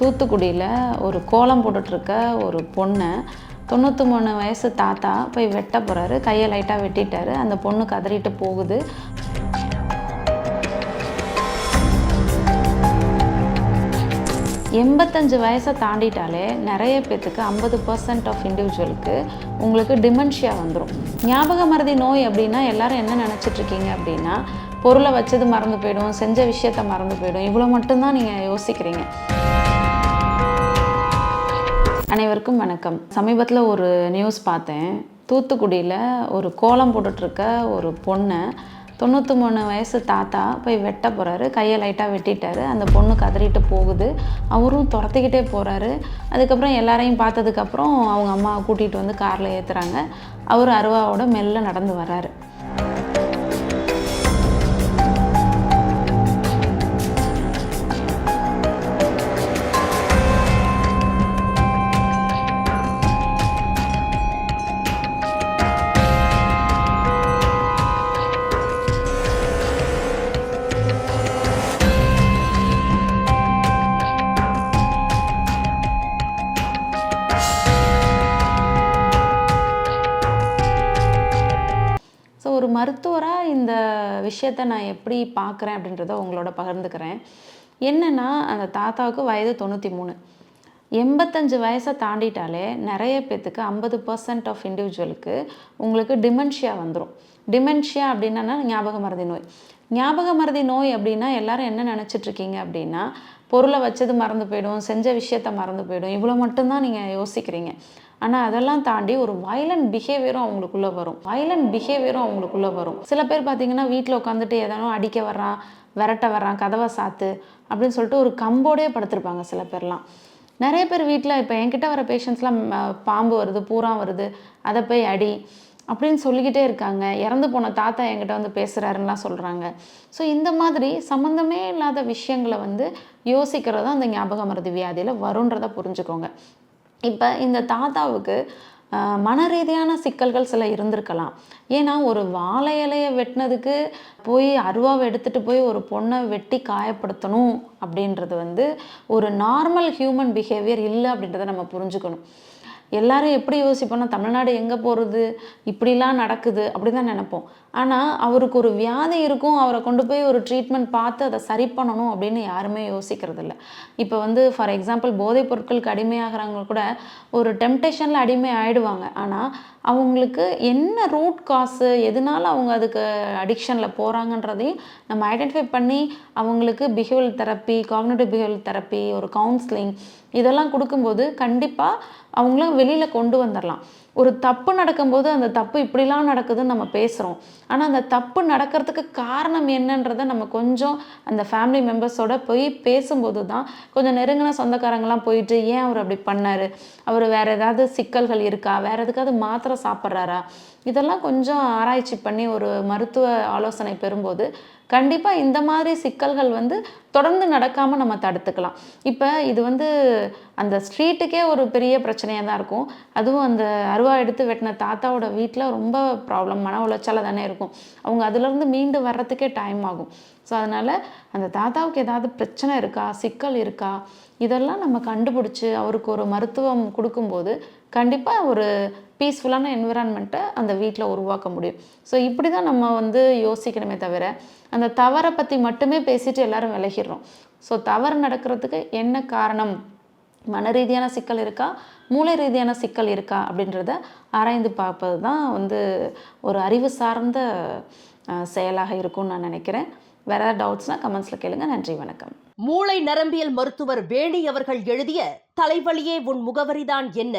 தூத்துக்குடியில் ஒரு கோலம் போட்டுட்ருக்க ஒரு பொண்ணை தொண்ணூற்றி மூணு வயசு தாத்தா போய் வெட்ட போகிறாரு கையை லைட்டாக வெட்டிட்டாரு. அந்த பொண்ணு கதறிட்டு போகுது. எண்பத்தஞ்சு வயசை தாண்டிட்டாலே நிறைய பேத்துக்கு ஐம்பது பர்சன்ட் ஆஃப் இண்டிவிஜுவலுக்கு உங்களுக்கு டிமென்ஷியா வந்துடும் ஞாபக மறதி நோய் அப்படின்னா எல்லாரும் என்ன நினச்சிட்டு இருக்கீங்க அப்படின்னா பொருளை வச்சது மறந்து போயிடும் செஞ்ச விஷயத்த மறந்து போயிடும். இவ்வளோ மட்டும்தான் நீங்கள் யோசிக்கிறீங்க. அனைவருக்கும் வணக்கம். சமீபத்தில் ஒரு நியூஸ் பார்த்தேன். தூத்துக்குடியில் ஒரு கோலம் போட்டுட்ருக்க ஒரு பொண்ணை தொண்ணூற்றி மூணு வயசு தாத்தா போய் வெட்ட போகிறாரு கையை லைட்டாக வெட்டிட்டாரு. அந்த பொண்ணு கதறிட்டு போகுது. அவரும் துரத்திக்கிட்டே போகிறாரு அதுக்கப்புறம் எல்லாரையும் பார்த்ததுக்கப்புறம் அவங்க அம்மாவை கூட்டிகிட்டு வந்து காரில் ஏற்றுறாங்க அவர் அருவாவோட மெல்ல நடந்து வர்றாரு. ஒரு மருத்துவராக இந்த விஷயத்த நான் எப்படி பார்க்குறேன் அப்படின்றத உங்களோட பகிர்ந்துக்கிறேன். என்னென்னா அந்த தாத்தாவுக்கு வயது தொண்ணூற்றி மூணு எண்பத்தஞ்சு வயசை தாண்டிட்டாலே நிறைய பேத்துக்கு ஐம்பது பர்சன்ட் ஆஃப் இண்டிவிஜுவலுக்கு உங்களுக்கு டிமென்ஷியா வந்துடும் டிமென்ஷியா அப்படின்னா ஞாபக மருதி நோய். ஞாபக மருதி நோய் அப்படின்னா எல்லாரும் என்ன நினச்சிட்டு இருக்கீங்க அப்படின்னா பொருளை வச்சது மறந்து போயிடும் செஞ்ச விஷயத்த மறந்து போயிடும். இவ்வளோ மட்டும்தான் நீங்கள் யோசிக்கிறீங்க. ஆனால் அதெல்லாம் தாண்டி ஒரு வயலண்ட் பிஹேவியரும் அவங்களுக்குள்ளே வரும். வயலண்ட் பிஹேவியரும் அவங்களுக்குள்ளே வரும். சில பேர் பார்த்தீங்கன்னா வீட்டில் உட்காந்துட்டு எதனோ அடிக்க வர்றான் விரட்ட வர்றான் கதவை சாத்து அப்படின்னு சொல்லிட்டு ஒரு கம்போடே படுத்திருப்பாங்க சில பேர்லாம். நிறைய பேர் வீட்டில் இப்போ என்கிட்ட வர பேஷண்ட்ஸ்லாம் பாம்பு வருது பூரா வருது அதை போய் அடி அப்படின்னு சொல்லிக்கிட்டே இருக்காங்க. இறந்து போன தாத்தா என்கிட்ட வந்து பேசுகிறாருலாம் சொல்கிறாங்க ஸோ இந்த மாதிரி சம்மந்தமே இல்லாத விஷயங்களை வந்து யோசிக்கிறது தான் அந்த ஞாபகம் மருதி வியாதியில் வருன்றதை புரிஞ்சுக்கோங்க. இப்போ இந்த தாத்தாவுக்கு மன ரீதியான சிக்கல்கள் சில இருந்திருக்கலாம். ஏன்னா ஒரு வாழை இலையை வெட்டினதுக்கு போய் அருவாவை எடுத்துகிட்டு போய் ஒரு பொண்ணை வெட்டி காயப்படுத்தணும் அப்படின்றது வந்து ஒரு நார்மல் ஹியூமன் பிஹேவியர் இல்லை அப்படின்றத நம்ம புரிஞ்சுக்கணும். எல்லாரும் எப்படி யோசிப்போம்னா தமிழ்நாடு எங்கே போகிறது இப்படிலாம் நடக்குது அப்படி தான் நினப்போம். ஆனால் அவருக்கு ஒரு வியாதி இருக்கும் அவரை கொண்டு போய் ஒரு ட்ரீட்மெண்ட் பார்த்து அதை சரி பண்ணணும் அப்படின்னு யாருமே யோசிக்கிறது இல்லை இப்போ வந்து ஃபார் எக்ஸாம்பிள் போதைப் பொருட்களுக்கு அடிமையாகிறவங்க கூட ஒரு டெம்டேஷனில் அடிமை ஆகிடுவாங்க ஆனால் அவங்களுக்கு என்ன ரூட் காசு எதனால அவங்க அதுக்கு அடிக்ஷனில் போகிறாங்கன்றதையும் நம்ம ஐடென்டிஃபை பண்ணி அவங்களுக்கு behavioural therapy cognitive behavioural therapy ஒரு கவுன்சிலிங் இதெல்லாம் கொடுக்கும்போது கண்டிப்பாக அவங்கள வெளியில் கொண்டு வந்துடலாம் ஒரு தப்பு நடக்கும்போது அந்த தப்பு இப்படிலாம் நடக்குதுன்னு நம்ம பேசுகிறோம் ஆனால் அந்த தப்பு நடக்கிறதுக்கு காரணம் என்னன்றதை நம்ம கொஞ்சம் அந்த ஃபேமிலி மெம்பர்ஸோட போய் பேசும்போது தான் கொஞ்சம் நெருங்கின சொந்தக்காரங்களாம் போயிட்டு ஏன் அவர் அப்படி பண்ணார்? அவர் வேறு ஏதாவது சிக்கல்கள் இருக்கா? வேறு எதுக்காவது மாத்திரை சாப்பிட்றாரா? இதெல்லாம் கொஞ்சம் ஆராய்ச்சி பண்ணி ஒரு மருத்துவ ஆலோசனை பெறும்போது கண்டிப்பாக இந்த மாதிரி சிக்கல்கள் வந்து தொடர்ந்து நடக்காமல் நம்ம தடுத்துக்கலாம். இப்போ இது வந்து அந்த ஸ்ட்ரீட்டுக்கே ஒரு பெரிய பிரச்சனையாக தான் இருக்கும். அதுவும் அந்த அருவா எடுத்து வெட்டின தாத்தாவோட வீட்டில் ரொம்ப ப்ராப்ளம் மன உளைச்சலாக தானே இருக்கும். அவங்க அதுலேருந்து மீண்டு வர்றதுக்கே டைம் ஆகும். ஸோ அதனால் அந்த தாத்தாவுக்கு ஏதாவது பிரச்சனை இருக்கா? சிக்கல் இருக்கா? இதெல்லாம் நம்ம கண்டுபிடிச்சி அவருக்கு ஒரு மருத்துவம் கொடுக்கும்போது கண்டிப்பாக ஒரு பீஸ்ஃபுல்லான என்விரான்மெண்ட்டை அந்த வீட்டில் உருவாக்க முடியும். ஸோ இப்படி தான் நம்ம வந்து யோசிக்கணுமே தவிர அந்த தவறை பற்றி மட்டுமே பேசிட்டு எல்லாரும் விலகிடுறோம். ஸோ தவறு நடக்கிறதுக்கு என்ன காரணம்? மன ரீதியான சிக்கல் இருக்கா? மூளை ரீதியான சிக்கல் இருக்கா? அப்படின்றத ஆராய்ந்து பார்ப்பது தான் வந்து ஒரு அறிவு சார்ந்த செயலாக இருக்கும்னு நான் நினைக்கிறேன். வேறு ஏதாவது டவுட்ஸ்னால் கமெண்ட்ஸில் கேளுங்க. நன்றி வணக்கம். மூளை நரம்பியல் மருத்துவர் வேணி அவர்கள் எழுதிய தலைவலியே உன் முகவரிதான் என்ன?